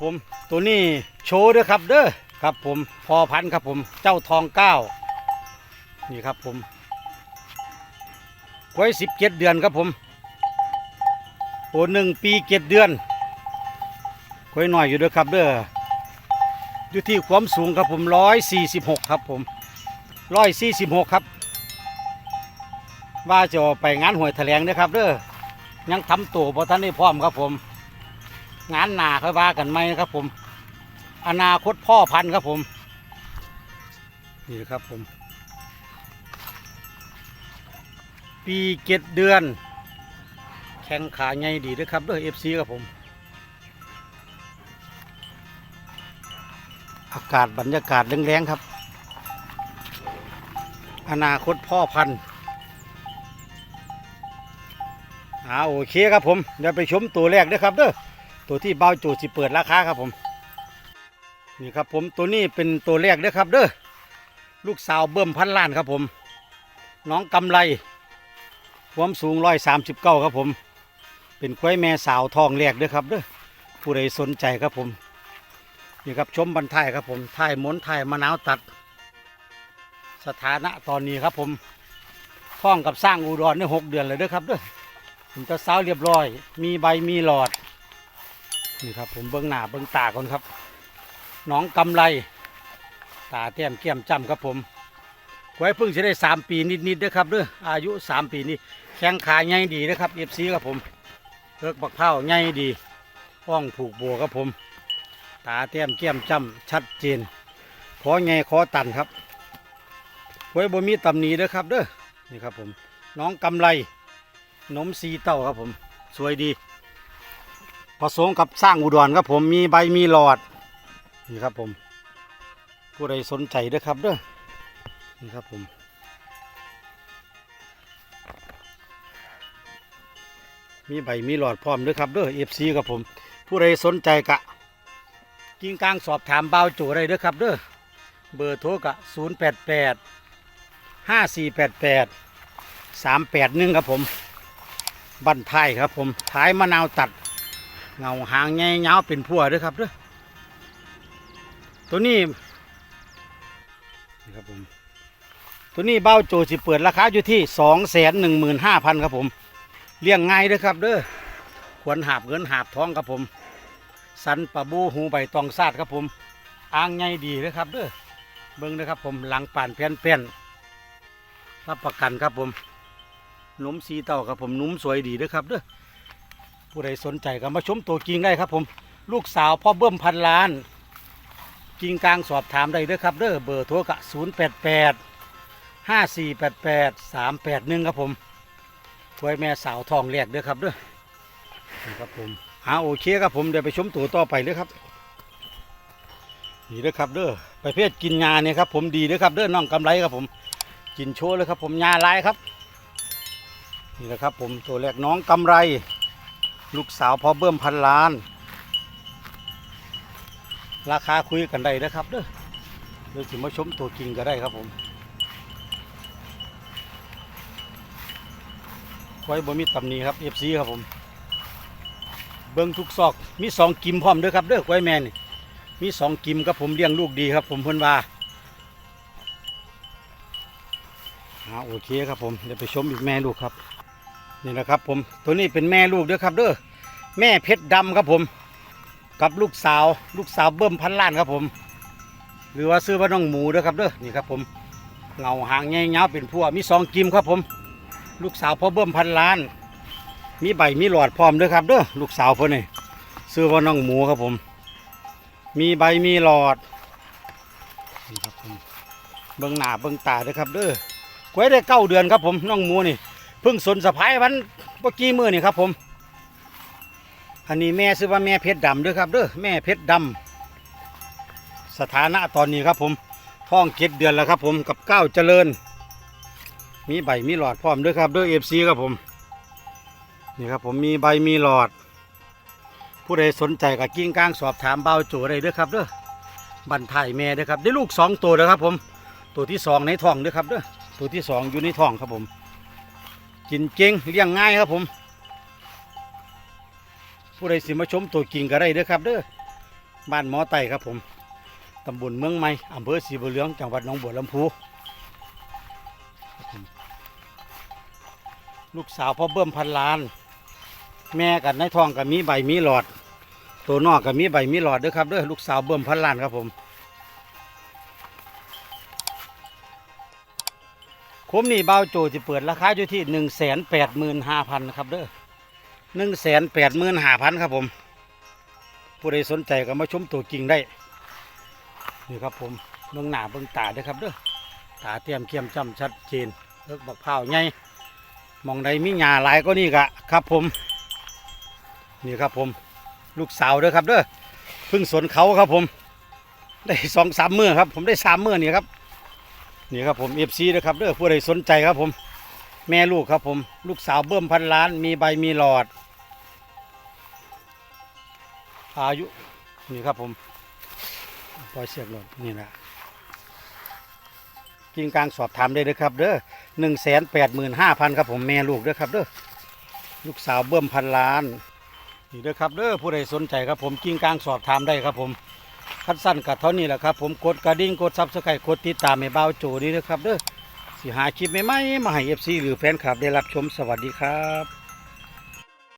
ผมตัวนี้โชว์เด้อครับเด้อครับผมพอพันครับผมเจ้าทองเก้านี่ครับผมไว้สิบเจ็ดเดือนครับผมโอ้หนึ่งปีเจ็ดเดือนไว้หน่อยอยู่เด้อครับเด้ออยู่ที่ความสูงครับผมร้อยสี่สิบหกครับผมร้อยสี่สิบหกครับ ว่าจะไปงานหวยแถลงนะครับเด้อยังทำตัวพอท่านได้พร้อมครับผม งานหนาค่อยว่ากันไหมนะครับ ผม อนาคตพ่อพันธุ์ครับผม นี่ครับผม ปีเจ็ดเดือน แข้งขาใหญ่ดีนะครับด้วยเอฟซีครับผม อากาศบรรยากาศแรงๆครับ อนาคตพ่อพันธุ์อ่าโอเคครับผมเดี๋ยวไปชมตัวแรกด้วยครับเด้อ ตัวที่เบาโจสิเปิดราคาครับผม นี่ครับผมตัวนี้เป็นตัวแรกเด้อครับเด้อลูกสาวเบิ่มพันล้านครับผม น้องกำไรความสูงร้อยสามสิบเก้าครับผม เป็นควายแม่สาวทองแรกเด้อครับเด้อผู้ใดสนใจครับผม นี่ครับชมบันทายครับผมทายหมนทายมะนาวตัด สถานะตอนนี้ครับผมท้องกับสร้างอุดรได้หกเดือนเลยเด้อครับเด้อผมจะสาวเรียบร้อย มีใบมีหลอด นี่ครับผมเบิ้องหน้าเบิ้องตาก่อนครับ น้องกำไร ตาแต้มแก้มจำครับผมไว้เพิ่งจะได้สามปีนิดๆเด้อครับเด้ออายุสามปีนี้แข้งขาใหญ่ดีนะครับเอฟซีครับผมเลิกบักเผาใหญ่ดีห้องผูกบัวครับผม ตาแต้มแก้มจำชัดเจนขอไงขอตันครับไว้บ่มีตำหนิเด้อครับเด้อนี่ครับผม น้องกำไรนมสีเต้าครับผม สวยดี ผสมกับสร้างอุดรครับผมมีใบมีหลอดนี่ครับผม ผู้ใดสนใจด้อครับเด้อนี่ครับผมมีใบมีหลอดพร้อมด้อครับเด้อเอฟซีครับผม ผู้ใดสนใจกะกิ้งกลางสอบถามเบาจูได้ด้อครับเด้อเบอร์โทรกะ0 8 8 5 4 8 8 3 8 1ครับผมบันทายครับผมท้ายมะนาวตัด เงาหางใหญ่ยาวเป็นพัวด้วยครับเด้วยตัวนี้นี่ครับผมตัวนี้เบ้าโจสิเปิดราคาอยู่ที่สองแสนหนึ่งหมื่นห้าพันครับผมเลี้ยงง่ายเด้วยครับเด้อควรหาบเงินหาบท้องครับผม สันปะบูหูใบตองซาดครับผมอ่างใหญ่ดีเลยครับเด้อเบิ้งนะครับผมหลังป่านแผ่นแผ่นรับประกันครับผมหนุ่มสีเต้าครับผมหนุ่มสวยดีเด้อครับเด้อ ผู้ใดสนใจก็มาชมตัวจริงได้ครับผมลูกสาวพ่อเบิ้มพันล้านจริงกลางสอบถามได้เด้อครับเด้อเบอร์โทรกะ0 8 8 5 4 8 8 3 8 1ครับผมไว้แม่สาวทองแรกเด้อครับเด้อนี่ครับผมอ่าโอเคครับผมเดี๋ยวไปชมตัวต่อไปเลยครับนี่เด้อครับเด้อประเภทกินงาเนี่ยครับผมดีเด้อครับเด้อน้องกำไรครับผมกินโชว์เลยครับผมงาลายครับนี่แหละครับผมตัวแรกน้องกำไร ลูกสาวพอเบิ่มพันล้าน ราคาคุยกันได้นะครับเด้อเดี๋ยวสิมาชมตัวจริงก็ได้ครับผมไว้บ่มีตำหนิครับเอฟซีครับผม เบิ้งทุกซอกมีสองกิมพร้อมเด้อครับเด้อไว้แม่นี่มีสองกิมครับผมเลี้ยงลูกดีครับ ผมเพิ่นว่าอ่าโอเคครับผมเดี๋ยวไปชมอีกแม่ลูกครับ นี่นะครับผมตัวนี้เป็นแม่ลูกเด้อครับเด้อแม่เพชรดำครับผม กับลูกสาว ลูกสาวเบิ่มพันล้านครับผม หรือว่าซื้อว่าน้องหมูเด้อครับเด้อนี่ครับผมเงาหางใหญ่ยาเป็นพัวมีสองกิมครับผม ลูกสาวพ่อเบิ่มพันล้าน มีใบมีหลอดพร้อมเด้อครับเด้อลูกสาวเพิ่นนี่ซื้อว่าน้องหมูครับผม มีใบมีหลอดนี่ครับผมเบิ่งหน้าเบิ่งตาเด้อครับเด้อไว้ได้เก้าเดือนครับผมน้องหมูนี่ เพิ่งสนสะพายวันเมื่อกี้มือนี่ครับ ผม อันนี้แม่ซื้อว่าแม่เพชรดำด้วยครับเด้อแม่เพชรดำสถานะตอนนี้ครับ ผมท้องเจ็ดเดือนแล้วครับ ผมกับก้าวเจริญ มีใบมีหลอดพร้อมด้วยครับเด้อเอฟซีครับผมนี่ครับผมมีใบมีหลอด ผู้ใดสนใจกับกิ้งก้างสอบถามเบาโจได้เด้อครับเด้อบันทยแม่เด้อครับได้ลูกสองตัวนะครับ ผมตัวที่สองในท้องด้อครับเด้อตัวที่สองอยู่ในท้องครับผม กินเก่งเลี้ยงง่ายครับผม ผู้ใดสิมาชมตัวกิ่งก็ได้เด้อครับเด้อบ้านหมอไต่ครับผมตำบลเมืองใหม่อำเภอศรีบุญเรืองจังหวัดหนองบัวลำพูครับผมลูกสาวพ่อเบิ่มพันล้าน แม่กับในท้องกับมีใบมีหลอด ตัวนอกกับมีใบมีหลอดเด้วยครับเด้อลูกสาวเบิ่มพันล้านครับผม คมนี่เบาโจจะเปิดราคาอยู่ที่หนึ่งแสนแปดหมื่นห้าพันครับเด้อหนึ่งแสนแปดหมื่นห้าพันครับผม ผู้ใดสนใจก็มาชมตัวจริงได้ นี่ครับผมเบื้องหน้าเบื้องตาเด้อครับเด้อตาเตรียมเขียมจำชัดเจนเลิกบักเผาวใหญ่หมองใดมีหญ้าหลายก็นี่กะครับผม นี่ครับผม ลูกสาวเด้อครับเด้อเพึ่งสวนเขาครับผม ได้สองสามมือครับ ผมได้สามมือนี่ครับ นี่ครับผมเอฟซีเด้อครับเด้อผู้ใดสนใจครับผม แม่ลูกครับผม ลูกสาวเบิ่มพันล้าน มีใบมีหลอด อายุ นี่ครับผมปล่อยเสียงหลดนี่นะกิงกลางสอบถามได้เลยครับเด้อหนึ่งแสนแปดหมื่นห้าพันครับผมแม่ลูกเด้อครับเด้อลูกสาวเบิ่มพันล้านนี่เด้อครับเด้อผู้ใดสนใจครับผมกิงกลางสอบถามได้ครับผม คัดสั้นกับเท่านี้แหละครับ ผมกดกระดิ่งกดซับสไครต์กดติดตามให้เบาโจนี้นะครับเด้อสิหาคลิปใหม่ๆมาให้เอฟซีหรือแฟนคลับได้รับชมสวัสดีครับ